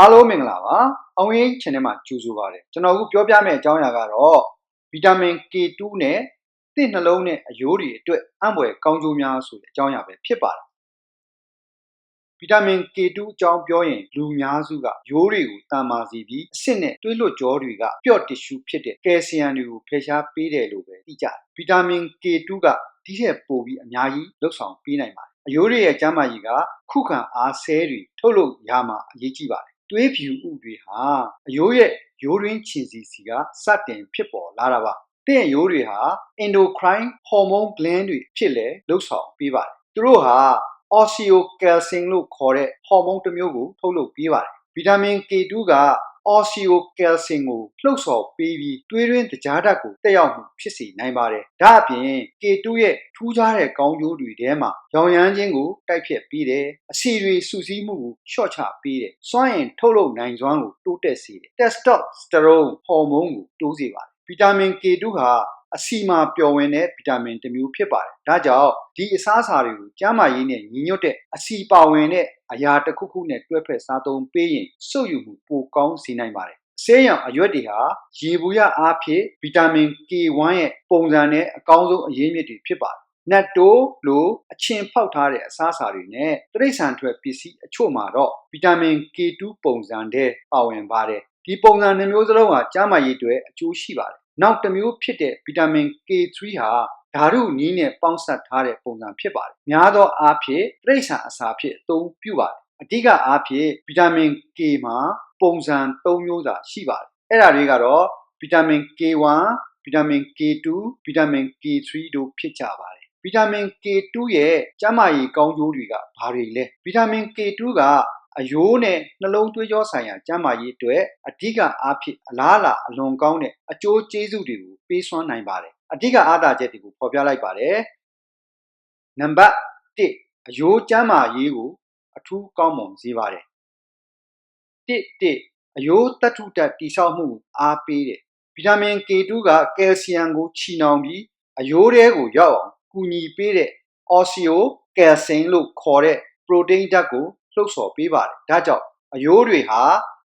အားလုံးမင်္ဂလာပါအောင်ရင်း channel မှာကြိုဆိုပါရစေကျွန်တော်အခုပြောပြမယ့်အကြောင်းအရာကတော့ဗီတာမင် K2 နဲ့သစ်နှလုံးနဲ့အယိုးတွေအတွက်အံ့ဖွယ်ကောင်းကျိုးများဆိုတဲ့အကြောင်းအရာပဲဖြစ်ပါတယ်ဗီတာမင် K2 အကြောင်းပြောရင်လူများစုကရိုးတွေကိုတန်မာစီပြီးအဆစ်နဲ့တွေးလွတ်ကြောတွေကပျော့တစ်ရှူဖြစ်တဲ့ကယ်ဆီယမ်တွေကိုဖယ်ရှားပေးတယ်လို့ပဲသိကြတယ်ဗီတာမင် K2 ကဒီထက်ပိုပြီးအများကြီးလှုပ်ဆောင်ပေးနိုင်ပါတယ်အယိုးတွေရဲ့ကျန်းမာရေးကခုခံအားဆဲတွေထုတ်လို့ရမှာအရေးကြီးပါတယ် သွေးဖြူဥတွေဟာအယိုးရဲ့ရိုးရင်းခြေစီစီကစတင်ဖြစ်ပေါ်လာတာပါ။တဲ့ရိုးတွေဟာ endocrine hormone gland တွေဖြစ်လေလှုပ်ဆောင်ပေးပါတယ်။သူတို့ဟာ osteocalcin လို့ခေါ်တဲ့ဟော်မုန်းတစ်မျိုးကိုထုတ်လုပ်ပေးပါတယ်။ဗီတာမင် K2 က osteocalcin ကိုလှုပ်ဆော်ပေးပြီးသွေးရင်းတကြားဓာတ်ကိုတက်ရောက်မှုဖြစ်စေနိုင်ပါတယ်။ဒါအပြင် K2 ရဲ့ထူးခြားတဲ့ကောင်းကျိုးတွေထဲမှာရောင်ရမ်းခြင်းကိုတိုက်ဖျက်ပေးတယ်။အဆီတွေစုစည်းမှုကိုလျှော့ချပေးတယ်။စွမ်းအင်ထုတ်လုပ်နိုင်စွမ်းကိုတိုးတက်စေတယ်။ testosterone ဟော်မုန်းကိုတိုးစေပါတယ်။ဗီတာမင် K2 ဟာ အဆီမှာပျော်ဝင်တဲ့ဗီတာမင်တစ်မျိုးဖြစ်ပါတယ်။ဒါကြောင့်ဒီအစားအစာတွေကိုကျန်းမာရေးနဲ့ညီညွတ်တဲ့အဆီပါဝင်တဲ့အရာတစ်ခုခုနဲ့တွဲဖက်စားသုံးပေးရင်စုပ်ယူမှုပိုကောင်းစေနိုင်ပါတယ်။ဆေးရုံအရွက်တွေဟာရေဘူးရအားဖြင့်ဗီတာမင် K1 ရဲ့ပုံစံနဲ့အကောင်းဆုံးအရင်းမြစ်တွေဖြစ်ပါတယ်။နတ်တိုးလိုအချင်းဖောက်ထားတဲ့အစားအစာတွေနဲ့တိရစ္ဆာန်ထွက်ပစ္စည်းအချို့မှာတော့ဗီတာမင် K2 ပုံစံတဲ့ပါဝင်ပါတယ်။ဒီပုံစံနှမျိုးစလုံးဟာကျန်းမာရေးအတွက်အကျိုးရှိပါတယ်။ နောက်တစ်မျိုးဖြစ်တဲ့ဗီတာမင် K3 ဟာဓာတုနည်းနဲ့ပေါင်းစပ်ထားတဲ့ပုံစံဖြစ်ပါတယ်။များသောအားဖြင့်တိရစ္ဆာန်အစာဖြစ်အသုံးပြုပါတယ်။အဓိကအားဖြင့်ဗီတာမင် K မှာပုံစံ၃မျိုးသာရှိပါတယ်။အဲ့ဒါတွေကတော့ဗီတာမင် K1 ဗီတာမင် K2 ဗီတာမင် K3 တို့ဖြစ်ကြပါတယ်။ဗီတာမင် K2 ရဲ့ကျန်းမာရေးကောင်းကျိုးတွေကဘာတွေလဲဗီတာမင် K2 က အယိုးနဲ့နှလုံးသွေးကြောဆိုင်ရာကျန်းမာရေးအတွက်အဓိကအားဖြင့်အလားအလာအလွန်ကောင်းတဲ့အကျိုးကျေးဇူးတွေကိုပေးစွမ်းနိုင်ပါတယ်အဓိကအားသာချက်တွေကိုဖော်ပြလိုက်ပါတယ်နံပါတ်1အယိုးကျန်းမာရေးကို အထူးကောင်းမွန်စေပါတယ်1 1အယိုးတတ္ထုတက်တိဆောက်မှုအားပေးတယ်ဗီတာမင် K2 ကကယ်ဆီယမ်ကိုချီနှောင်ပြီးအယိုးထဲကိုရောက်အောင်ကူညီပေးတဲ့ osteocalcin လို့ခေါ်တဲ့ protein ဓာတ်ကို လှုပ်ဆော်ပေးပါတယ်။ဒါကြောင့်အယိုးတွေဟာ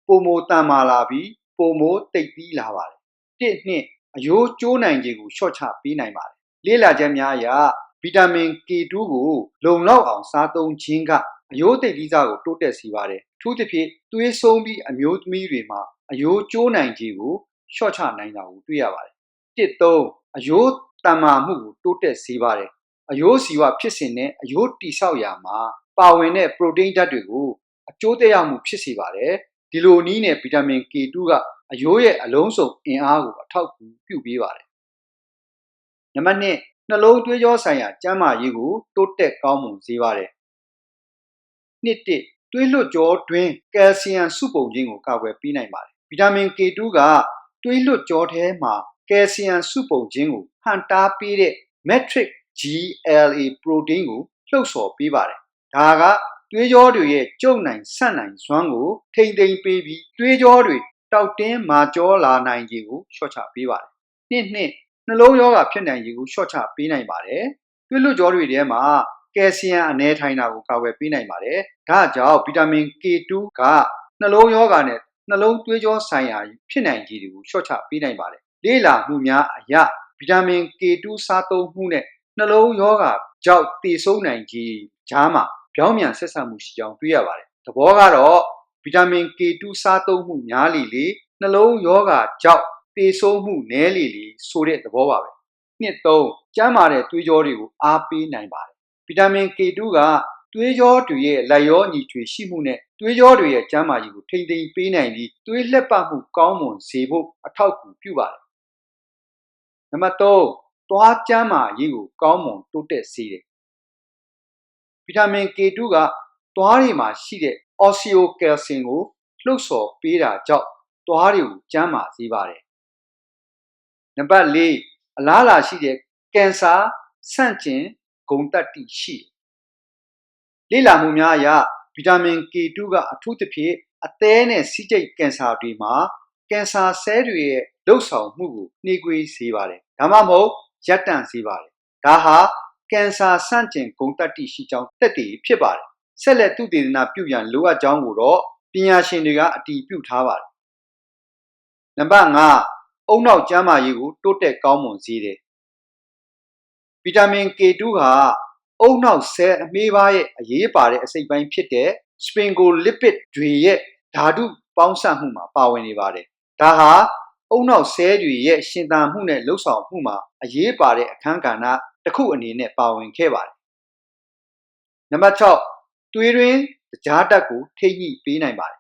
ပုံမိုတန်မာလာပြီးပုံမိုတိတ်ပြီးလာပါတယ်။တစ်နှစ်အယိုးကျိုးနိုင်ခြင်းကိုလျှော့ချပေးနိုင်ပါတယ်။လေ့လာချက်များအရဗီတာမင် K2 ကိုလုံလောက်အောင်စားသုံးခြင်းကအယိုးတိတ်ပြီးစားကိုတိုးတက်စေပါတယ်။ထို့သဖြင့်သွေးဆုံးပြီးအမျိုးသမီးတွေမှာအယိုးကျိုးနိုင်ခြင်းကိုလျှော့ချနိုင်တာကိုတွေ့ရပါတယ်။တစ်သုံးအယိုးတန်မာမှုကိုတိုးတက်စေပါတယ်။အယိုးစီဝဖြစ်စဉ်နဲ့အယိုးတိဆောက်ရာမှာ ပါဝင်တဲ့ protein ဓာတ်တွေကိုအကျိုးသက်ရောက်မှုဖြစ်စေပါတယ်ဒီလိုနည်းနဲ့ဗီတာမင် K2 ကအယိုးရဲ့အလုံးစုံအင်အားကိုအထောက်အကူပြုပေးပါတယ်နံပါတ်2နှလုံးသွေးကြောဆိုင်ရာကျန်းမာရေးကိုတိုးတက်ကောင်းမွန်စေပါတယ်နှစ်တစ်သွေးလွတ်ကြောတွင်ကယ်ဆီယမ်စုပုံခြင်းကိုကာကွယ်ပေးနိုင်ပါတယ်ဗီတာမင် K2 ကသွေးလွတ်ကြောထဲမှာကယ်ဆီယမ်စုပုံခြင်းကိုဟန်တားပေးတဲ့ matrix GLA protein ကိုလှုပ်ဆော်ပေးပါတယ် ဒါကသွေးကြောတွေရဲ့ကျုပ်နိုင်ဆန့်နိုင်စွမ်းကိုထိမ့်သိမ်းပေးပြီးသွေးကြောတွေတောက်တင်းမာကြောလာနိုင်ခြင်းကိုလျှော့ချပေးပါတယ်။နှစ်နှစ်နှလုံးရောဂါဖြစ်နိုင်ခြင်းကိုလျှော့ချပေးနိုင်ပါတယ်။သွေးလွတ်ကြောတွေထဲမှာကယ်ဆီယမ်အနေထိုင်တာကိုကာကွယ်ပေးနိုင်ပါတယ်။ဒါကြောင့်ဗီတာမင် K2 ကနှလုံးရောဂါနဲ့နှလုံးသွေးကြောဆိုင်ရာဖြစ်နိုင်ခြင်းတွေကိုလျှော့ချပေးနိုင်ပါတယ်။လေ့လာမှုများအရဗီတာမင် K2 စားသုံးမှုနဲ့နှလုံးရောဂါကြောင့်တည်ဆုံနိုင်ခြင်းကြားမှာ ပြောင်းပြန်ဆက်ဆံမှုရှိကြောင်းတွေ့ရပါတယ်။သဘောကတော့ဗီတာမင် K2 စားသုံးမှုများလေလေနှလုံးရောဂါကြောင့်ပေဆုံးမှုနည်းလေလေဆိုတဲ့သဘောပါပဲ။နှစ်သုံးကျန်းမာတဲ့သွေးကြောတွေကိုအားပေးနိုင်ပါတယ်။ဗီတာမင် K2 ကသွေးကြောတွေရဲ့လက်ရောညီထွေရှိမှုနဲ့သွေးကြောတွေရဲ့ကျန်းမာရေးကိုထိမ့်သိမ်းပေးနိုင်ပြီးသွေးလက်ပတ်မှုကောင်းမွန်စေဖို့အထောက်အကူပြုပါတယ်။နံပါတ်3သွားကျန်းမာရေးကိုကောင်းမွန်တိုးတက်စေတယ် ဗီတာမင် K2 ကသွားတွေမှာရှိတဲ့ osteocalcin ကိုလှုပ်ဆော်ပေးတာကြောင့်သွားတွေကိုကျန်းမာစေပါတယ်။နံပါတ်၄အလားအလာရှိတဲ့ကင်ဆာဆန့်ကျင်ဂုဏ်တက်တိရှိလေ့လာမှုများအရဗီတာမင် K2 ကအထူးသဖြင့်အသေးနဲ့စီးကျိတ်ကင်ဆာတွေမှာကင်ဆာဆဲတွေရဲ့လှုပ်ဆောင်မှုကိုနှေးကွေးစေပါတယ်။ဒါမှမဟုတ်ရပ်တန့်စေပါတယ်။ဒါဟာ ကင်ဆာဆန့်ကျင်ဂုဏ်တတ္တိရှိကြောင်းတက်တည်ဖြစ်ပါတယ်။ဆက်လက်သူတည်နာပြုရန်လိုအပ်ကြောင်းကိုတော့ပညာရှင်တွေကအတည်ပြုထားပါတယ်နံပါတ်5အုံနောက်ကျန်းမာရေးကိုတိုးတက်ကောင်းမွန်စေတယ်ဗီတာမင် K2 ကအုံနောက်ဆဲအမေးပါးရဲ့အရေးပါတဲ့အစိတ်ပိုင်းဖြစ်တဲ့ sphingolipid တွေရဲ့ဓာတုပေါင်းစပ်မှုမှာပါဝင်နေပါတယ်ဒါဟာအုံနောက်ဆဲတွေရဲ့ရှင်သန်မှုနဲ့လှုပ်ဆောင်မှုမှာအရေးပါတဲ့အခန်းကဏ္ဍတစ်ခုအနေနဲ့ပါဝင်ခဲ့ပါတယ်နံပါတ်6သွေးရင်းကြားဓာတ်ကိုထိညှိပေးနိုင်ပါတယ်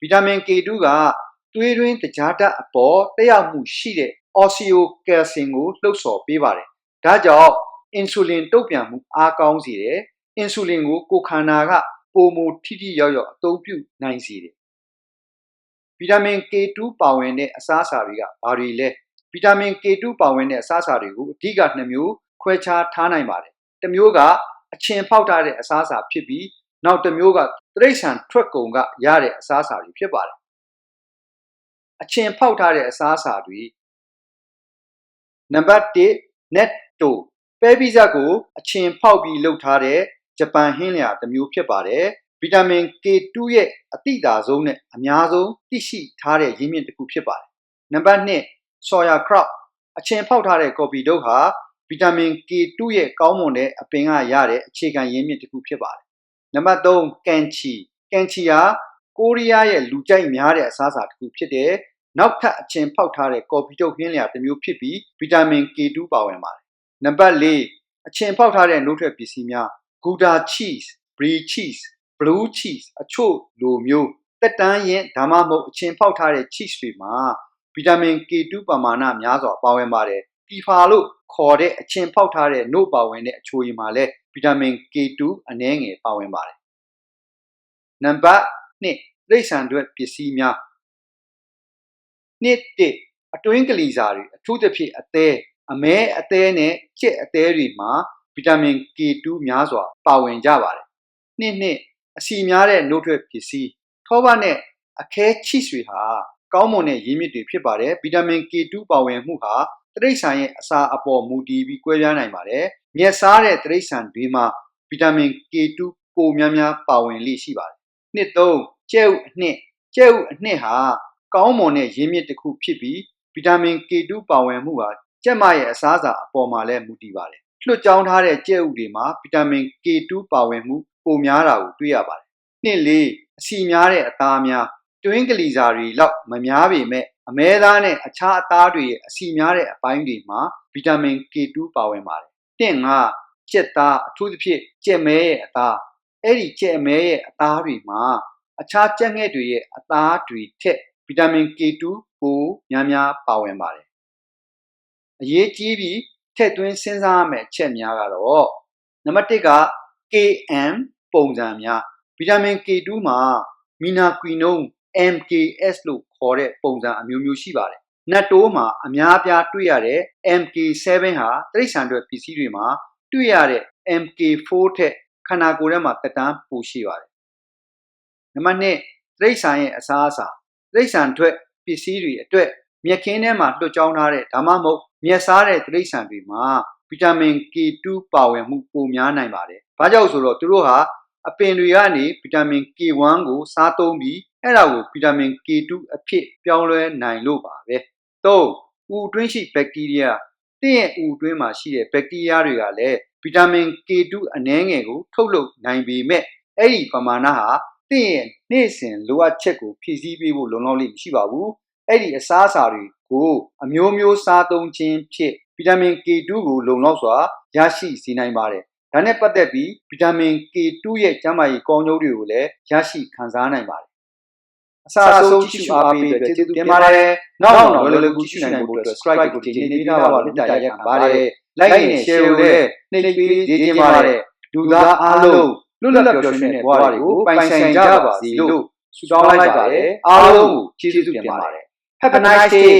ဗီတာမင် K2 ကသွေးရင်းကြားဓာတ်အပေါ်တက်ရောက်မှုရှိတဲ့ osteocalcin ကိုလှုပ်ဆော်ပေးပါတယ်ဒါကြောင့်အင်ဆူလင်တုတ်ပြန်မှုအားကောင်းစေတယ်အင်ဆူလင်ကိုကိုယ်ခန္ဓာကပုံမူထိထိရောက်ရောက်အသုံးပြုနိုင်စေတယ်ဗီတာမင် K2 ပါဝင်တဲ့အစားအစာတွေကဘာတွေလဲ ဗီတာမင် K2 ပါဝင်တဲ့အစားအစာတွေကိုအဓိကနှစ်မျိုးခွဲခြားထားနိုင်ပါတယ်တစ်မျိုးကအချင်ဖောက်ထားတဲ့အစားအစာဖြစ်ပြီးနောက်တစ်မျိုးကတိရစ္ဆာန်ထွက်ကုန်ကရတဲ့အစားအစာတွေဖြစ်ပါတယ်အချင်ဖောက်ထားတဲ့အစားအစာတွေနံပါတ်1 netto ပဲပိဇကိုအချင်ဖောက်ပြီးလုပ်ထားတဲ့ဂျပန်ဟင်းလျာတစ်မျိုးဖြစ်ပါတယ်ဗီတာမင် K2 ရဲ့အတိတာဆုံးနဲ့အများဆုံးသိရှိထားတဲ့ရင်းမြစ်တစ်ခုဖြစ်ပါတယ်နံပါတ်2 soya crop အချင်ဖောက်ထားတဲ့ကော်ပီတုပ်ဟာဗီတာမင် K2 ရဲ့ကောင်းမွန်တဲ့အပင်ကရတဲ့အခြေခံရင်းမြစ်တစ်ခုဖြစ်ပါတယ်နံပါတ်3ကန်ချီကန်ချီဟာကိုရီးယားရဲ့လူကြိုက်များတဲ့အစားအစာတစ်ခုဖြစ်တဲ့နောက်ထပ်အချင်ဖောက်ထားတဲ့ကော်ပီတုပ်ဟင်းလျာတစ်မျိုးဖြစ်ပြီးဗီတာမင် K2 ပါဝင်ပါတယ်နံပါတ်4အချင်ဖောက်ထားတဲ့နှုတ်ထွက်ပစ္စည်းများ Gouda cheese, Brie cheese, Blue cheese အချို့လိုမျိုးတက်တန်းရင်ဒါမှမဟုတ်အချင်ဖောက်ထားတဲ့ cheese တွေမှာဗီ တာမင် K2 ပမာဏများစွာပါဝင်ပါတယ်။ PIFA လို့ခေါ်တဲ့အချင်ဖောက်ထားတဲ့နို့ပါဝင်တဲ့အချိုရည်မှာလည်းဗီတာမင် K2 အနည်းငယ်ပါဝင်ပါတယ်။နံပါတ်2တိရစ္ဆာန်တွေပစ္စည်းများနှစ်တစ်အတွင်းကလီစာတွေအထူးသဖြင့်အသေးအမဲအသေးနဲ့ကြက်အသေးတွေမှာဗီတာမင် K2 များစွာပါဝင်ကြပါတယ်။နှစ်နှစ်အစီများတဲ့နှုတ်ထွက်ပစ္စည်းထောပတ်နဲ့အခဲချိတွေဟာ ကောင်းမွန်တဲ့ရင်းမြစ်တွေဖြစ်ပါတယ်။ဗီတာမင် K2 ပါဝင်မှုဟာတရိษံရဲ့အစာအပေါ်မူတည်ပြီးကွဲပြားနိုင်ပါတယ်။မြက်စားတဲ့တရိษံတွေမှာဗီတာမင် K2 ပိုများများပါဝင်လိရှိပါတယ်။နှစ်သုံးကျဲဥအနှစ်ကျဲဥအနှစ်ဟာကောင်းမွန်တဲ့ရင်းမြစ်တစ်ခုဖြစ်ပြီးဗီတာမင် K2 ပါဝင်မှုဟာကျက်မရဲ့အစားအစာအပေါ်မှာလည်းမူတည်ပါတယ်။လွှတ်ကြောင်းထားတဲ့ကြက်ဥတွေမှာဗီတာမင် K2 ပါဝင်မှုပိုများတာကိုတွေ့ရပါတယ်။နှစ်လေးအစီများတဲ့အသားများ တွင်းကလီစာတွေလောက်မများပေမဲ့အမဲသားနဲ့အခြားအသားတွေရဲ့အစီများတဲ့အပိုင်းတွေမှာဗီတာမင် K2 ပါဝင်ပါတယ်။တစ်ငါကြက်သားအထူးသဖြင့်ကြက်မဲရဲ့အသားအဲ့ဒီကြက်မဲရဲ့အသားတွေမှာအခြားကြက်ငှက်တွေရဲ့အသားတွေထက်ဗီတာမင် K2 ပိုများများပါဝင်ပါတယ်။အရေးကြီးပြီးထည့်သွင်းစဉ်းစားရမယ့်အချက်များကတော့နံပါတ်1က KM ပုံစံများဗီတာမင် K2 မှာမီနာကွီနုံ MKS လို့ခေါ်တဲ့ပုံစံအမျိုးမျိုးရှိပါတယ်။နတ်တိုးမှာအများအပြားတွေ့ရတဲ့ MK7 ဟာတိရစ္ဆာန်တွေပစ္စည်းတွေမှာတွေ့ရတဲ့ MK4 ထက်ခန္ဓာကိုယ်ထဲမှာတက်တန်းပိုရှိပါတယ်။နံပါတ်2တိရစ္ဆာန်ရဲ့အစားအစာတိရစ္ဆာန်ထွက်ပစ္စည်းတွေအတွက်မြက်ခင်းထဲမှာလွှတ်ကြောင်းထားတဲ့ဒါမှမဟုတ်မြက်စားတဲ့တိရစ္ဆာန်တွေမှာဗီတာမင် K2 ပါဝင်မှုပိုများနိုင်ပါတယ်။ဘာကြောင့်ဆိုတော့သူတို့ဟာအပင်တွေကနေဗီတာမင် K1 ကိုစားသုံးပြီး အဲ့ဒါကိုဗီတာမင် K2 အဖြစ်ပြောင်းလဲနိုင်လို့ပါပဲ။၃ဥတွင်းရှိဘက်တီးရီးယားတင့်ရဲ့ဥတွင်းမှာရှိတဲ့ဘက်တီးရီးယားတွေကလည်းဗီတာမင် K2 အနည်းငယ်ကိုထုတ်လုပ်နိုင်ပေမဲ့အဲ့ဒီပမာဏဟာတင့်ရဲ့နေ့စဉ်လိုအပ်ချက်ကိုဖြည့်ဆည်းပေးဖို့လုံလောက်လိမ့်မရှိပါဘူး။အဲ့ဒီအစားအစာတွေကိုအမျိုးမျိုးစားသုံးခြင်းဖြင့်ဗီတာမင် K2 ကိုလုံလောက်စွာရရှိစေနိုင်ပါတယ်။ဒါနဲ့ပတ်သက်ပြီးဗီတာမင် K2 ရဲ့ကျန်းမာရေးကောင်းကျိုးတွေကိုလည်းရရှိခံစားနိုင်ပါတယ်။ အစားအဆုံးကြည့်ရှုအားပေးတဲ့ကျေးဇူးတင်ပါတယ်။နောက်နောက်လောလောကူကြည့်နိုင်ဖို့အတွက် subscribe ကိုတင်နေထားပါလို့တာရက်ခံပါတယ်။ like နဲ့ share ကိုလည်းနှိပ်ပေးကြည့်ကြပါတယ်။လူသားအားလုံးလွတ်လပ်ပျော်ရွှင်တဲ့ဘဝတွေကိုပိုင်ဆိုင်ကြပါစေလို့ဆုတောင်းလိုက်ပါတယ်။အားလုံးကိုကျေးဇူးတင်ပါတယ်။ Have a nice day